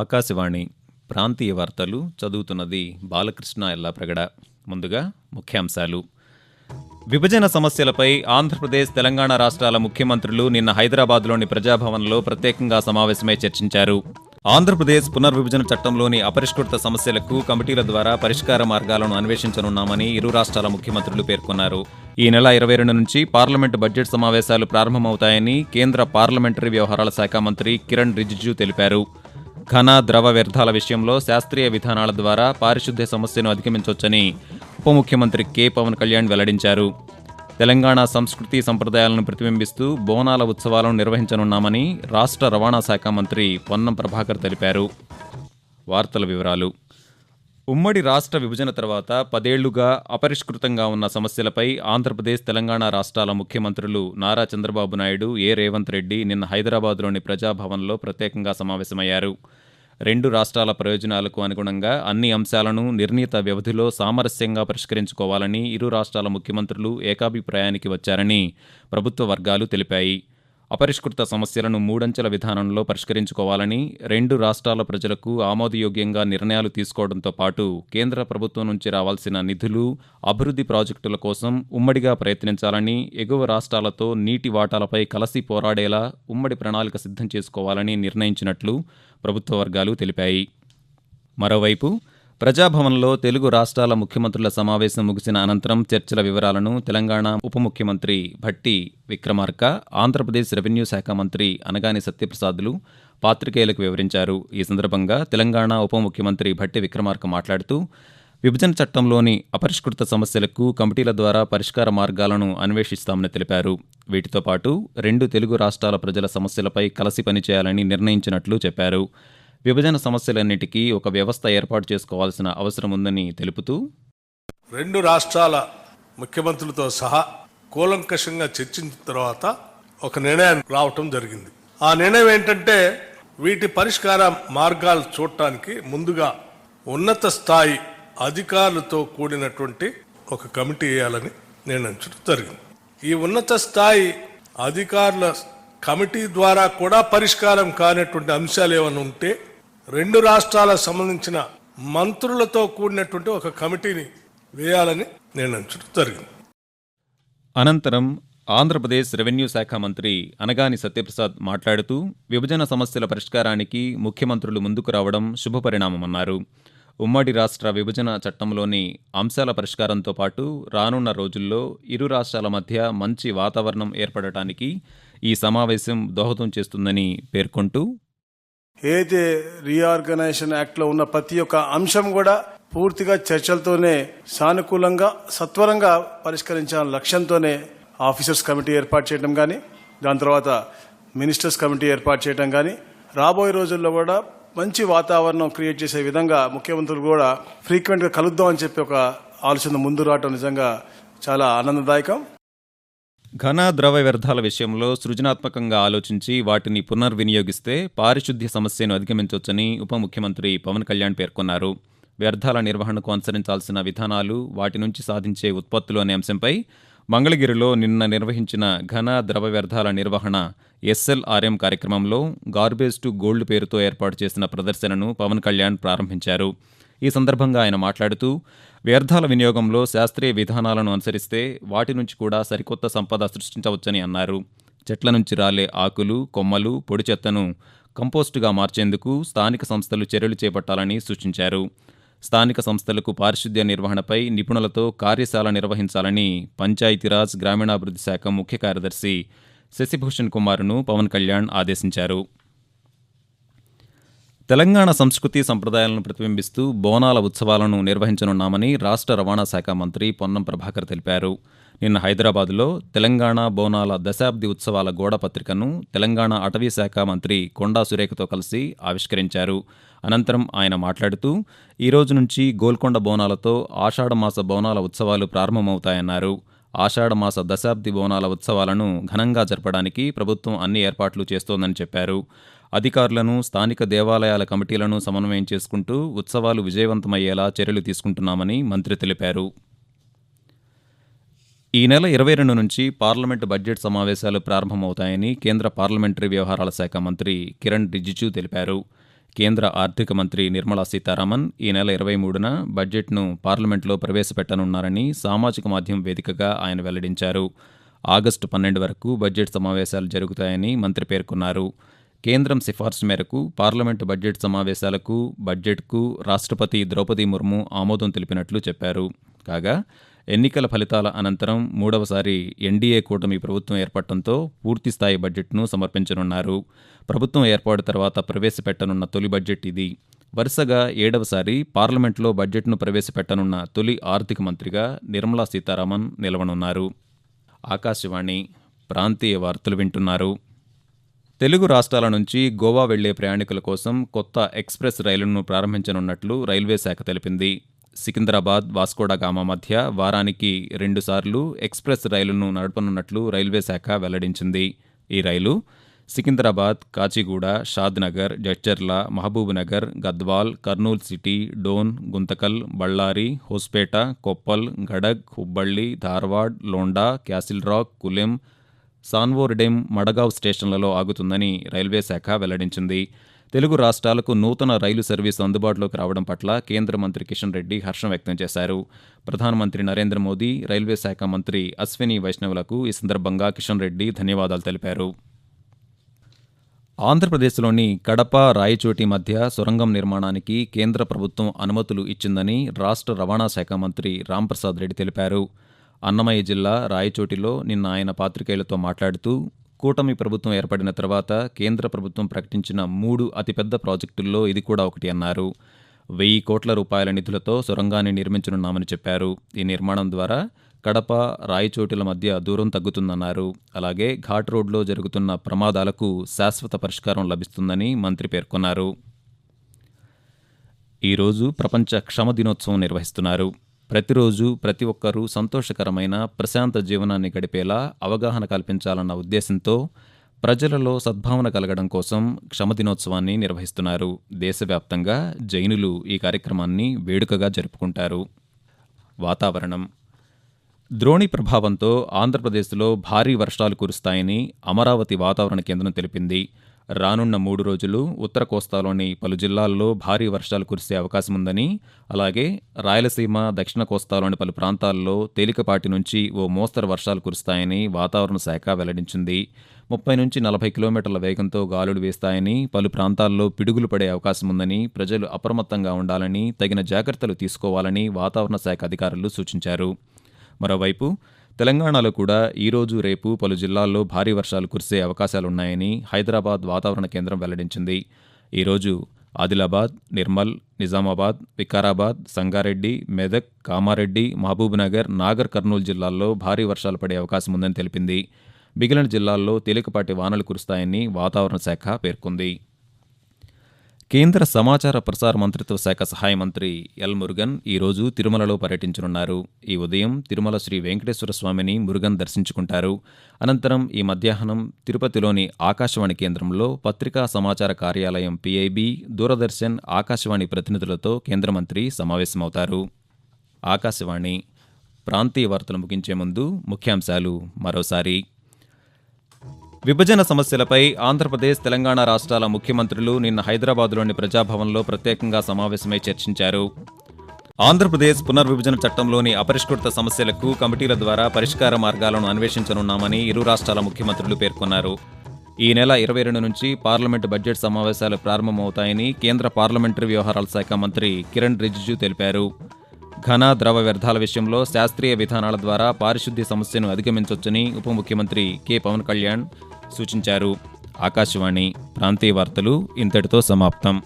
ఆకాశవాణి ప్రాంతీయ వార్తలు చదువుతున్నది బాలకృష్ణ ఎల్లాప్రగడ. ముందుగా ముఖ్యాంశాలు. విభజన సమస్యలపై ఆంధ్రప్రదేశ్ తెలంగాణ రాష్ట్రాల ముఖ్యమంత్రులు నిన్న హైదరాబాద్లోని ప్రజాభవన్లో ప్రత్యేకంగా సమావేశమై చర్చించారు. ఆంధ్రప్రదేశ్ పునర్విభజన చట్టంలోని అపరిష్కృత సమస్యలకు కమిటీల ద్వారా పరిష్కార మార్గాలను అన్వేషించనున్నామని ఇరు రాష్ట్రాల ముఖ్యమంత్రులు పేర్కొన్నారు. ఈ నెల ఇరవై రెండు నుంచి పార్లమెంటు బడ్జెట్ సమావేశాలు ప్రారంభమవుతాయని కేంద్ర పార్లమెంటరీ వ్యవహారాల శాఖ మంత్రి కిరణ్ రిజిజు తెలిపారు. ఘన ద్రవ వ్యర్థాల విషయంలో శాస్త్రీయ విధానాల ద్వారా పారిశుద్ధ్య సమస్యను అధిగమించవచ్చని ఉప ముఖ్యమంత్రి కె. పవన్ కళ్యాణ్ వెల్లడించారు. తెలంగాణ సంస్కృతి సంప్రదాయాలను ప్రతిబింబిస్తూ బోనాల ఉత్సవాలను నిర్వహించనున్నామని రాష్ట్ర రవాణా శాఖ మంత్రి పొన్నం ప్రభాకర్ తెలిపారు. వార్తల వివరాలు. ఉమ్మడి రాష్ట్ర విభజన తర్వాత పదేళ్ళుగా అపరిష్కృతంగా ఉన్న సమస్యలపై ఆంధ్రప్రదేశ్ తెలంగాణ రాష్ట్రాల ముఖ్యమంత్రులు నారా చంద్రబాబు నాయుడు ఏ. రేవంత్ రెడ్డి నిన్న హైదరాబాద్లోని ప్రజాభవన్లో ప్రత్యేకంగా సమావేశమయ్యారు. రెండు రాష్ట్రాల ప్రయోజనాలకు అనుగుణంగా అన్ని అంశాలను నిర్ణీత వ్యవధిలో సామరస్యంగా పరిష్కరించుకోవాలని ఇరు రాష్ట్రాల ముఖ్యమంత్రులు ఏకాభిప్రాయానికి వచ్చారని ప్రభుత్వ వర్గాలు తెలిపాయి. అపరిష్కృత సమస్యలను మూడంచెల విధానంలో పరిష్కరించుకోవాలని రెండు రాష్ట్రాల ప్రజలకు ఆమోదయోగ్యంగా నిర్ణయాలు తీసుకోవడంతో పాటు కేంద్ర ప్రభుత్వం నుంచి రావాల్సిన నిధులు అభివృద్ధి ప్రాజెక్టుల కోసం ఉమ్మడిగా ప్రయత్నించాలని ఎగువ రాష్ట్రాలతో నీటి వాటాలపై కలసి పోరాడేలా ఉమ్మడి ప్రణాళిక సిద్ధం చేసుకోవాలని నిర్ణయించినట్లు ప్రభుత్వ వర్గాలు తెలిపాయి. మరోవైపు ప్రజాభవన్లో తెలుగు రాష్ట్రాల ముఖ్యమంత్రుల సమావేశం ముగిసిన అనంతరం చర్చల వివరాలను తెలంగాణ ఉప ముఖ్యమంత్రి భట్టి విక్రమార్క ఆంధ్రప్రదేశ్ రెవెన్యూ శాఖ మంత్రి అనగాని సత్యప్రసాద్లు పాత్రికేయులకు వివరించారు. ఈ సందర్భంగా తెలంగాణ ఉప ముఖ్యమంత్రి భట్టి విక్రమార్క మాట్లాడుతూ విభజన చట్టంలోని అపరిష్కృత సమస్యలకు కమిటీల ద్వారా పరిష్కార మార్గాలను అన్వేషిస్తామని తెలిపారు. వీటితో పాటు రెండు తెలుగు రాష్ట్రాల ప్రజల సమస్యలపై కలిసి పనిచేయాలని నిర్ణయించినట్లు చెప్పారు. విభజన సమస్యలన్నిటికీ ఒక వ్యవస్థ ఏర్పాటు చేసుకోవాల్సిన అవసరం ఉందని తెలుపుతూ రెండు రాష్ట్రాల ముఖ్యమంత్రులతో సహా కూలంకషంగా చర్చించిన తర్వాత ఒక నిర్ణయానికి రావటం జరిగింది. ఆ నిర్ణయం ఏంటంటే వీటి పరిష్కార మార్గాలు చూడటానికి ముందుగా ఉన్నత స్థాయి అధికారులతో కూడినటువంటి ఒక కమిటీ వేయాలని నిర్ణయించడం జరిగింది. ఈ ఉన్నత స్థాయి అధికారుల కమిటీ ద్వారా కూడా పరిష్కారం కానటువంటి అంశాలు ఏమైనా ఉంటే రెండు రాష్ట్రాలకు సంబంధించిన మంత్రులతో కూడినటువంటి ఒక కమిటీని వేయాలని నిర్ణయించడం జరిగింది. అనంతరం ఆంధ్రప్రదేశ్ రెవెన్యూ శాఖ మంత్రి అనగాని సత్యప్రసాద్ మాట్లాడుతూ విభజన సమస్యల పరిష్కారానికి ముఖ్యమంత్రులు ముందుకు రావడం శుభపరిణామమన్నారు. ఉమ్మడి రాష్ట్ర విభజన చట్టంలోని అంశాల పరిష్కారంతో పాటు రానున్న రోజుల్లో ఇరు రాష్ట్రాల మధ్య మంచి వాతావరణం ఏర్పడటానికి ఈ సమావేశం దోహదం చేస్తుందని పేర్కొంటూ ఏదైతే రీఆర్గనైజేషన్ యాక్ట్లో ఉన్న ప్రతి ఒక్క అంశం కూడా పూర్తిగా చర్చలతోనే సానుకూలంగా సత్వరంగా పరిష్కరించాలని లక్ష్యంతోనే ఆఫీసర్స్ కమిటీ ఏర్పాటు చేయడం కానీ దాని తర్వాత మినిస్టర్స్ కమిటీ ఏర్పాటు చేయడం కానీ రాబోయే రోజుల్లో కూడా మంచి వాతావరణం క్రియేట్ చేసే విధంగా ముఖ్యమంత్రులు కూడా ఫ్రీక్వెంట్గా కలుద్దాం అని చెప్పి ఒక ఆలోచన ముందు రావటం నిజంగా చాలా ఆనందదాయకం. ఘన ద్రవ వ్యర్థాల విషయంలో సృజనాత్మకంగా ఆలోచించి వాటిని పునర్వినియోగిస్తే పారిశుద్ధ్య సమస్యను అధిగమించవచ్చని ఉప ముఖ్యమంత్రి పవన్ కళ్యాణ్ పేర్కొన్నారు. వ్యర్థాల నిర్వహణకు అనుసరించాల్సిన విధానాలు వాటి నుంచి సాధించే ఉత్పత్తులు అనే అంశంపై మంగళగిరిలో నిన్న నిర్వహించిన ఘన ద్రవ వ్యర్థాల నిర్వహణ ఎస్ఎల్ఆర్ఎం కార్యక్రమంలో గార్బేజ్ టు గోల్డ్ పేరుతో ఏర్పాటు చేసిన ప్రదర్శనను పవన్ కళ్యాణ్ ప్రారంభించారు. ఈ సందర్భంగా ఆయన మాట్లాడుతూ వ్యర్థాల వినియోగంలో శాస్త్రీయ విధానాలను అనుసరిస్తే వాటి నుంచి కూడా సరికొత్త సంపద సృష్టించవచ్చని అన్నారు. చెట్ల నుంచి రాలే ఆకులు కొమ్మలు పొడి చెత్తను కంపోస్టుగా మార్చేందుకు స్థానిక సంస్థలు చర్యలు చేపట్టాలని సూచించారు. స్థానిక సంస్థలకు పారిశుద్ధ్య నిర్వహణపై నిపుణులతో కార్యశాల నిర్వహించాలని పంచాయతీరాజ్ గ్రామీణాభివృద్ధి శాఖ ముఖ్య కార్యదర్శి శశిభూషణ్ కుమార్ను పవన్ కళ్యాణ్ ఆదేశించారు. తెలంగాణ సంస్కృతి సంప్రదాయాలను ప్రతిబింబిస్తూ బోనాల ఉత్సవాలను నిర్వహించనున్నామని రాష్ట్ర రవాణా శాఖ మంత్రి పొన్నం ప్రభాకర్ తెలిపారు. నిన్న హైదరాబాద్లో తెలంగాణ బోనాల దశాబ్ది ఉత్సవాల గోడ పత్రికను తెలంగాణ అటవీ శాఖ మంత్రి కొండా సురేఖతో కలిసి ఆవిష్కరించారు. అనంతరం ఆయన మాట్లాడుతూ ఈ రోజు నుంచి గోల్కొండ బోనాలతో ఆషాఢమాస బోనాల ఉత్సవాలు ప్రారంభమవుతాయన్నారు. ఆషాఢమాస దశాబ్ది బోనాల ఉత్సవాలను ఘనంగా జరపడానికి ప్రభుత్వం అన్ని ఏర్పాట్లు చేస్తోందని చెప్పారు. అధికారులను స్థానిక దేవాలయాల కమిటీలను సమన్వయం చేసుకుంటూ ఉత్సవాలు విజయవంతమయ్యేలా చర్యలు తీసుకుంటున్నామని మంత్రి తెలిపారు. ఈ నెల ఇరవై రెండు నుంచి పార్లమెంటు బడ్జెట్ సమావేశాలు ప్రారంభమవుతాయని కేంద్ర పార్లమెంటరీ వ్యవహారాల శాఖ మంత్రి కిరణ్ రిజిజు తెలిపారు. కేంద్ర ఆర్థిక మంత్రి నిర్మలా సీతారామన్ ఈ నెల ఇరవై మూడున బడ్జెట్ను పార్లమెంట్లో ప్రవేశపెట్టనున్నారని సామాజిక మాధ్యమం వేదికగా ఆయన వెల్లడించారు. ఆగస్టు పన్నెండు వరకు బడ్జెట్ సమావేశాలు జరుగుతాయని మంత్రి పేర్కొన్నారు. కేంద్రం సిఫార్సు మేరకు పార్లమెంటు బడ్జెట్ సమావేశాలకు బడ్జెట్కు రాష్ట్రపతి ద్రౌపది ముర్ము ఆమోదం తెలిపినట్లు చెప్పారు. కాగా ఎన్నికల ఫలితాల అనంతరం మూడవసారి ఎన్డీఏ కూటమి ప్రభుత్వం ఏర్పడటంతో పూర్తిస్థాయి బడ్జెట్ను సమర్పించనున్నారు. ప్రభుత్వం ఏర్పాటు తర్వాత ప్రవేశపెట్టనున్న తొలి బడ్జెట్ ఇది. వరుసగా ఏడవసారి పార్లమెంట్లో బడ్జెట్ను ప్రవేశపెట్టనున్న తొలి ఆర్థిక మంత్రిగా నిర్మలా సీతారామన్ నిలవనున్నారు. ఆకాశవాణి ప్రాంతీయ వార్తలు వింటున్నారు. తెలుగు రాష్ట్రాల నుంచి గోవా వెళ్ళే ప్రయాణికుల కోసం కొత్త ఎక్స్ప్రెస్ రైలును ప్రారంభించనున్నట్లు రైల్వే శాఖ తెలిపింది. సికింద్రాబాద్ వాస్కోడగామా మధ్య వారానికి రెండుసార్లు ఎక్స్ప్రెస్ రైలును నడపనున్నట్లు రైల్వే శాఖ వెల్లడించింది. ఈ రైలు Secunderabad Kacheguda Shadnagar Jadcherla Mahbubnagar Gadwal Kurnool city Dhone Guntakal Ballari Hospet Koppal Gadag Hubballi Dharwad Londa castle rock Kulem Sanvordem Madgaon స్టేషన్లలో ఆగుతుందని రైల్వే శాఖ వెల్లడించింది. తెలుగు రాష్ట్రాలకు నూతన రైలు సర్వీసు అందుబాటులోకి రావడం పట్ల కేంద్ర మంత్రి కిషన్ రెడ్డి హర్షం వ్యక్తం చేశారు. ప్రధానమంత్రి నరేంద్ర మోదీ రైల్వే శాఖ మంత్రి అశ్విని వైష్ణవులకు ఈ సందర్భంగా కిషన్ రెడ్డి ధన్యవాదాలు తెలిపారు. ఆంధ్రప్రదేశ్లోని కడప రాయచోటి మధ్య సొరంగం నిర్మాణానికి కేంద్ర ప్రభుత్వం అనుమతులు ఇచ్చిందని రాష్ట్ర రవాణా శాఖ మంత్రి రాంప్రసాద్ రెడ్డి తెలిపారు. అన్నమయ్య జిల్లా రాయచోటిలో నిన్న ఆయన పాత్రికేయులతో మాట్లాడుతూ కూటమి ప్రభుత్వం ఏర్పడిన తర్వాత కేంద్ర ప్రభుత్వం ప్రకటించిన మూడు అతిపెద్ద ప్రాజెక్టుల్లో ఇది కూడా ఒకటి అన్నారు. వెయ్యి కోట్ల రూపాయల నిధులతో సొరంగాన్ని నిర్మించనున్నామని చెప్పారు. ఈ నిర్మాణం ద్వారా కడప రాయచోటుల మధ్య దూరం తగ్గుతుందన్నారు. అలాగే ఘాట్ రోడ్లో జరుగుతున్న ప్రమాదాలకు శాశ్వత పరిష్కారం లభిస్తుందని మంత్రి పేర్కొన్నారు. ఈరోజు ప్రపంచ క్షమ దినోత్సవం నిర్వహిస్తున్నారు. ప్రతిరోజు ప్రతి ఒక్కరూ సంతోషకరమైన ప్రశాంత జీవనాన్ని గడిపేలా అవగాహన కల్పించాలన్న ఉద్దేశంతో ప్రజలలో సద్భావన కలగడం కోసం క్షమదినోత్సవాన్ని నిర్వహిస్తున్నారు. దేశవ్యాప్తంగా జైనులు ఈ కార్యక్రమాన్ని వేడుకగా జరుపుకుంటారు. వాతావరణం. ద్రోణి ప్రభావంతో ఆంధ్రప్రదేశ్లో భారీ వర్షాలు కురుస్తాయని అమరావతి వాతావరణ కేంద్రం తెలిపింది. రానున్న మూడు రోజులు ఉత్తర కోస్తాలోని పలు జిల్లాల్లో భారీ వర్షాలు కురిసే అవకాశం ఉందని అలాగే రాయలసీమ దక్షిణ కోస్తాలోని పలు ప్రాంతాల్లో తేలికపాటి నుంచి ఓ మోస్తరు వర్షాలు కురుస్తాయని వాతావరణ శాఖ వెల్లడించింది. ముప్పై నుంచి నలభై కిలోమీటర్ల వేగంతో గాలులు వేస్తాయని పలు ప్రాంతాల్లో పిడుగులు పడే అవకాశం ఉందని ప్రజలు అప్రమత్తంగా ఉండాలని తగిన జాగ్రత్తలు తీసుకోవాలని వాతావరణ శాఖ అధికారులు సూచించారు. మరోవైపు తెలంగాణలో కూడా ఈరోజు రేపు పలు జిల్లాల్లో భారీ వర్షాలు కురిసే అవకాశాలున్నాయని హైదరాబాద్ వాతావరణ కేంద్రం వెల్లడించింది. ఈరోజు ఆదిలాబాద్ నిర్మల్ నిజామాబాద్ వికారాబాద్ సంగారెడ్డి మెదక్ కామారెడ్డి మహబూబ్నగర్ నాగర్ కర్నూలు జిల్లాల్లో భారీ వర్షాలు పడే అవకాశం ఉందని తెలిపింది. మిగిలిన జిల్లాల్లో తేలికపాటి వానలు కురుస్తాయని వాతావరణ శాఖ పేర్కొంది. కేంద్ర సమాచార ప్రసార మంత్రిత్వ శాఖ సహాయ మంత్రి ఎల్ మురుగన్ ఈరోజు తిరుమలలో పర్యటించనున్నారు. ఈ ఉదయం తిరుమల శ్రీ వెంకటేశ్వర స్వామిని మురుగన్ దర్శించుకుంటారు. అనంతరం ఈ మధ్యాహ్నం తిరుపతిలోని ఆకాశవాణి కేంద్రంలో పత్రికా సమాచార కార్యాలయం పిఐబి దూరదర్శన్ ఆకాశవాణి ప్రతినిధులతో కేంద్ర మంత్రి సమావేశమవుతారు. ఆకాశవాణి ప్రాంతీయ వార్తలు ముగించే ముందు ముఖ్యాంశాలు మరోసారి. విభజన సమస్యలపై ఆంధ్రప్రదేశ్ తెలంగాణ రాష్ట్రాల ముఖ్యమంత్రులు నిన్న హైదరాబాద్లోని ప్రజాభవన్లో ప్రత్యేకంగా సమావేశమై చర్చించారు. ఆంధ్రప్రదేశ్ పునర్విభజన చట్టంలోని అపరిష్కృత సమస్యలకు కమిటీల ద్వారా పరిష్కార మార్గాలను అన్వేషించనున్నామని ఇరు రాష్ట్రాల ముఖ్యమంత్రులు పేర్కొన్నారు. ఈ నెల ఇరవై రెండు నుంచి పార్లమెంటు బడ్జెట్ సమావేశాలు ప్రారంభమవుతాయని కేంద్ర పార్లమెంటరీ వ్యవహారాల శాఖ మంత్రి కిరణ్ రిజిజు తెలిపారు. ఘన ద్రవ వ్యర్థాల విషయంలో శాస్త్రీయ విధానాల ద్వారా పారిశుద్ధ్య సమస్యను అధిగమించవచ్చని ఉప ముఖ్యమంత్రి కె. పవన్ కళ్యాణ్ సూచించారు. ఆకాశవాణి ప్రాంతీయ వార్తలు ఇంతటితో సమాప్తం.